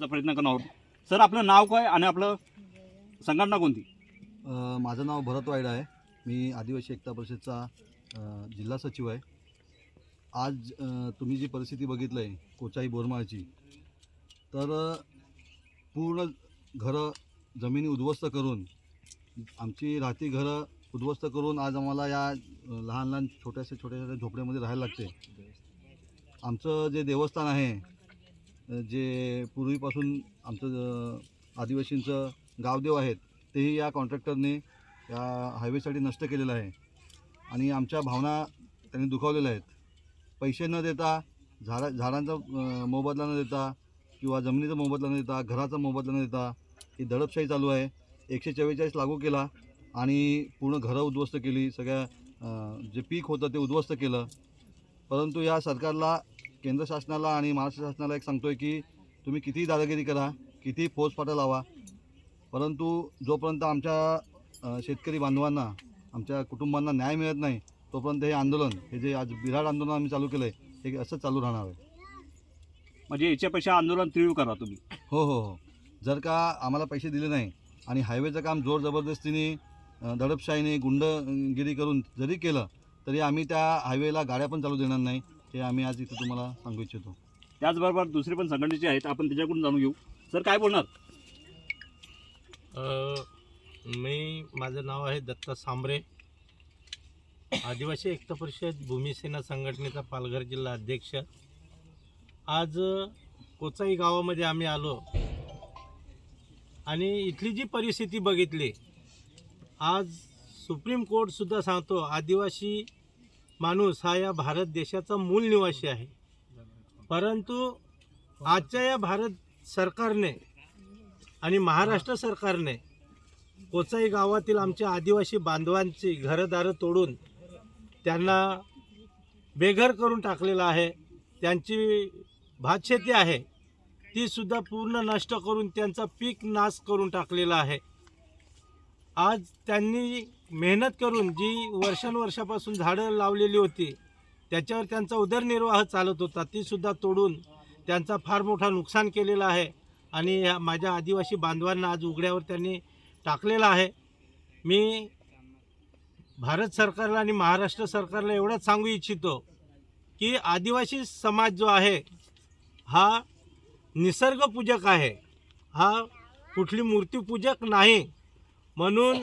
त्याचा प्रयत्न करणार आहोत. सर आपलं नाव काय आणि आपलं संघटना कोणती? अ, माझं नाव भरत वाईड आहे. मी आदिवासी एकता परिषदचा अ, जिल्हा सचिव आहे. आज अ, तुम्ही जी परिस्थिती बघितलं आहे कोचाई बोरमाळची तर अ, पूर्ण घरं जमिनी उद्ध्वस्त करून आमची राहती घरं उद्ध्वस्त करून आज आम्हाला या अ, लहान लहान छोट्याशा छोट्या छोट्या झोपड्यामध्ये राहायला लागते. आमचं जे देवस्थान आहे जे पूर्वीपासून आमचं आदिवासींचं गावदेव आहेत तेही या कॉन्ट्रॅक्टरने या हायवेसाठी नष्ट केलेलं आहे. आणि आमच्या भावना त्यांनी दुखावलेल्या आहेत. पैसे न देता झाडा झाडांचा मोबदला न देता किंवा जमिनीचा मोबदला न देता घराचा मोबदला न देता ही दडपशाही चालू आहे. एकशे चव्वेचाळीस लागू केला आणि पूर्ण घरं उद्ध्वस्त केली. सगळ्या जे पीक होतं ते उद्ध्वस्त केलं. परंतु या सरकारला केंद्र शासनाला आणि महाराष्ट्र शासनाला एक सांगतो आहे की तुम्ही कितीही दादागिरी करा कितीही फौजफाटा लावा परंतु जोपर्यंत आमच्या शेतकरी बांधवांना आमच्या कुटुंबांना न्याय मिळत नाही तोपर्यंत हे आंदोलन हे जे आज बिराड आंदोलन आम्ही चालू केलं आहे हे असंच चालू राहणार आहे. म्हणजे याच्यापेक्षा आंदोलन तीव्र करा तुम्ही. हो हो हो. जर का आम्हाला पैसे दिले नाही आणि हायवेचं काम जोर जबरदस्तीने दडपशाहीने गुंडगिरी करून जरी केलं तरी आम्ही त्या हायवेला गाड्या पण चालू देणार नाही. हे आम्ही आज इथे तुम्हाला सांगू इच्छितो. त्याचबरोबर दुसरे पण संघटनेचे आहेत. आपण त्याच्याकडून जाणून घेऊ. सर काय बोलणार? अ, मी माझं नाव आहे दत्ता सांबरे. आदिवासी एकता परिषद भूमिसेना संघटनेचा पालघर जिल्हा अध्यक्ष. आज अ, कोचाई गावामध्ये आम्ही आलो. आणि इथली जी परिस्थिती बघितली आज सुप्रीम कोर्टसुद्धा सांगतो आदिवासी माणूस हा या भारत देशाचा मूल निवासी आहे. परंतु आजच्या या भारत सरकारने आणि महाराष्ट्र सरकारने कोचाई गावातील आमच्या आदिवासी बांधवांची घरदारं तोडून त्यांना बेघर करून टाकलेलं आहे. त्यांची भातशेती आहे. तीसुद्धा पूर्ण नष्ट करून त्यांचा पीक नाश करून टाकलेला आहे. आज त्यांनी मेहनत करून जी वर्षानुवर्षापासून झाडं लावलेली होती त्याच्यावर त्यांचा उदरनिर्वाह चालत होता तीसुद्धा तोडून त्यांचा फार मोठा नुकसान केलेलं आहे आणि माझ्या आदिवासी बांधवांना आज उघड्यावर त्यांनी टाकलेलं आहे. मी भारत सरकारला आणि महाराष्ट्र सरकारला एवढंच सांगू इच्छितो की आदिवासी समाज जो आहे हा निसर्गपूजक आहे. हा कुठली मूर्तीपूजक नाही. म्हणून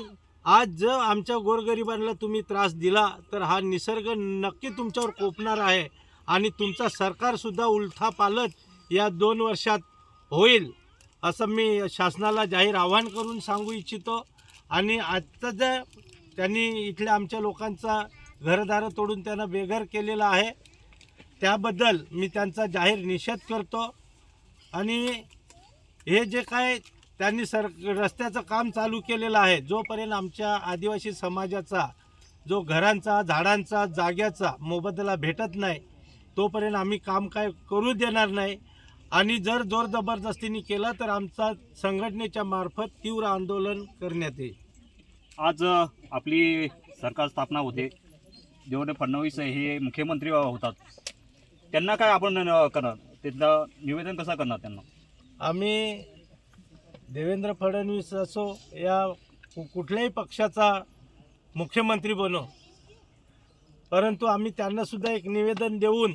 आज जर आमच्या गोरगरिबांना तुम्ही त्रास दिला तर हा निसर्ग नक्की तुमच्यावर कोपणार आहे आणि तुमचा सरकारसुद्धा उलथा पालत या दोन वर्षात होईल असं मी शासनाला जाहीर आवाहन करून सांगू इच्छितो. आणि आजचं जे त्यांनी इथल्या आमच्या लोकांचा घरदारं तोडून त्यांना बेघर केलेलं आहे त्याबद्दल मी त्यांचा जाहीर निषेध करतो. आणि हे जे काय त्यांनी सर रस्त्याचं काम चालू केलेलं आहे. जोपर्यंत आमच्या आदिवासी समाजाचा जो घरांचा झाडांचा जाग्याचा मोबदला भेटत नाही तोपर्यंत आम्ही काम काय करू देणार नाही. आणि जर जोर जबरदस्तीने केलं तर आमचा संघटनेच्या मार्फत तीव्र आंदोलन करण्यात येईल. आज आपली सरकार स्थापना होते. जेवढे फडणवीस हे मुख्यमंत्री होतात. त्यांना काय आपण करणार? त्याचं निवेदन कसं करणार त्यांना? आम्ही देवेंद्र फडणवीस असो या कु- कुठल्याही पक्षाचा मुख्यमंत्री बनो. परंतु आम्ही त्यांनासुद्धा एक निवेदन देऊन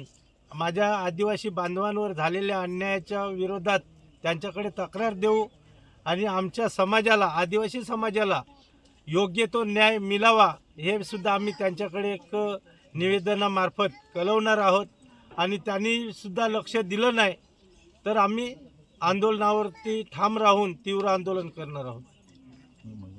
माझ्या आदिवासी बांधवांवर झालेल्या अन्यायाच्या विरोधात त्यांच्याकडे तक्रार देऊ आणि आमच्या समाजाला आदिवासी समाजाला योग्य तो न्याय मिळावा हे सुद्धा आम्ही त्यांच्याकडे एक निवेदनामार्फत कळवणार आहोत. आणि त्यांनीसुद्धा लक्ष दिलं नाही. तर आम्ही आंदोलनावरती ठाम राहून तीव्र आंदोलन करणार आहोत. हो,